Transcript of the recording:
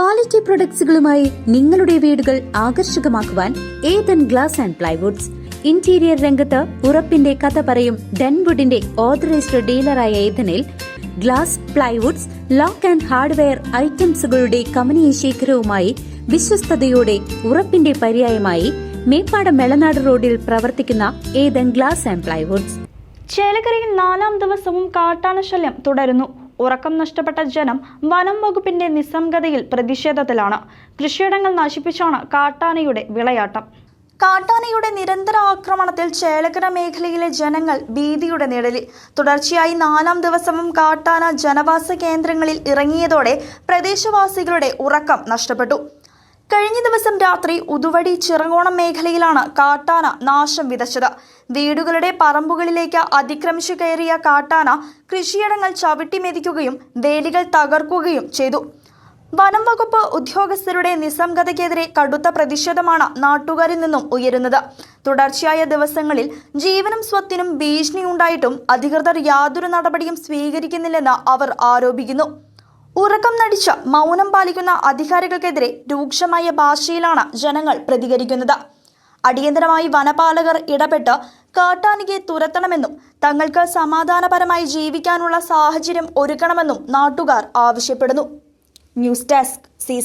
Quality പ്രൊഡക്ട്സുകളുമായി നിങ്ങളുടെ വീടുകൾ ആകർഷകമാക്കുവാൻ Ethan glass and plywoods. Interior രംഗത്ത് ഉറപ്പിന്റെ കഥ പറയും ഡെൻവുഡിന്റെ ഓതറൈസ്ഡ് ഡീലറായ ഏതനിൽ glass plywoods lock and hardware ഐറ്റംസുകളുടെ കമനീയ ശേഖരവുമായി വിശ്വസ്തയോടെ ഉറപ്പിന്റെ പര്യായമായി മേപ്പാട മെളനാട് റോഡിൽ പ്രവർത്തിക്കുന്ന ഏതൻ ഗ്ലാസ് ആൻഡ് പ്ലൈവുഡ്സ്. ചേലക്കരയിൽ നാലാം ദിവസവും കാട്ടാനശല്യം തുടരുന്നു. ഉറക്കം നഷ്ടപ്പെട്ട ജനം വനം വകുപ്പിന്റെ നിസ്സംഗതയിൽ പ്രതിഷേധത്തിലാണ്. കൃഷിയിടങ്ങൾ നശിപ്പിച്ചാണ് കാട്ടാനയുടെ വിളയാട്ടം. കാട്ടാനയുടെ നിരന്തര ആക്രമണത്തിൽ ചേലക്കര മേഖലയിലെ ജനങ്ങൾ ഭീതിയുടെ നിഴലിൽ. തുടർച്ചയായി നാലാം ദിവസവും കാട്ടാന ജനവാസ കേന്ദ്രങ്ങളിൽ ഇറങ്ങിയതോടെ പ്രദേശവാസികളുടെ ഉറക്കം നഷ്ടപ്പെട്ടു. കഴിഞ്ഞ ദിവസം രാത്രി ഉതുവടി ചിറങ്ങോണം മേഖലയിലാണ് കാട്ടാന നാശം വിതച്ചത്. വീടുകളുടെ പറമ്പുകളിലേക്ക് അതിക്രമിച്ചു കയറിയ കാട്ടാന കൃഷിയിടങ്ങൾ ചവിട്ടിമെതിക്കുകയും വേലികൾ തകർക്കുകയും ചെയ്തു. വനം വകുപ്പ് ഉദ്യോഗസ്ഥരുടെ നിസ്സംഗതയ്ക്കെതിരെ കടുത്ത പ്രതിഷേധമാണ് നാട്ടുകാരിൽ നിന്നും ഉയരുന്നത്. തുടർച്ചയായ ദിവസങ്ങളിൽ ജീവനും സ്വത്തിനും ഭീഷണിയുണ്ടായിട്ടും അധികൃതർ യാതൊരു നടപടിയും സ്വീകരിക്കുന്നില്ലെന്ന് അവർ ആരോപിക്കുന്നു. ഉറക്കം നടിച്ച മൗനം പാലിക്കുന്ന അധികാരികൾക്കെതിരെ രൂക്ഷമായ ഭാഷയിലാണ് ജനങ്ങൾ പ്രതികരിക്കുന്നത്. അടിയന്തരമായി വനപാലകർ ഇടപെട്ട് കാട്ടാനികെ തുരത്തണമെന്നും തങ്ങൾക്ക് സമാധാനപരമായി ജീവിക്കാനുള്ള സാഹചര്യം ഒരുക്കണമെന്നും നാട്ടുകാർ ആവശ്യപ്പെടുന്നു. News desk C